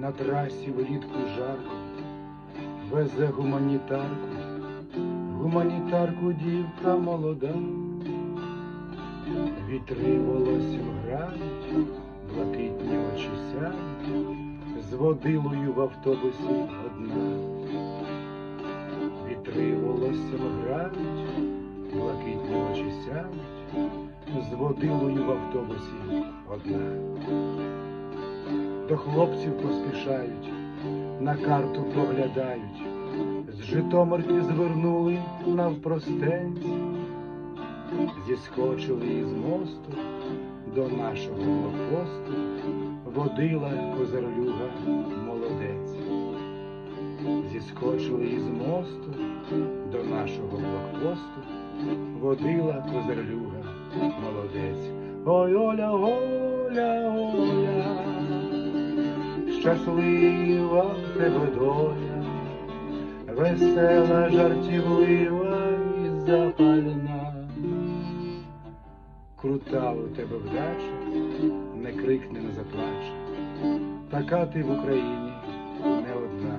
на трасі влітку жарко, везе гуманітарку, гуманітарку дівка молода, вітри волоссям грають, блакитні очі сяють, з водилою в автобусі одна. Вітри волоссям грають, блакитні очі сяють, з водилою в автобусі одна. До хлопців поспішають, на карту поглядають, з Житомирки звернули навпростець, зіскочили із мосту до нашого блокпосту, водила козарлюга молодець. Зіскочили із мосту до нашого блокпосту, водила козарлюга молодець. Ой, Оля, Оля, щаслива в тебе доля, весела, жартівлива і запальна. Крута у тебе вдача, не крикне, не заплаче, така ти в Україні не одна.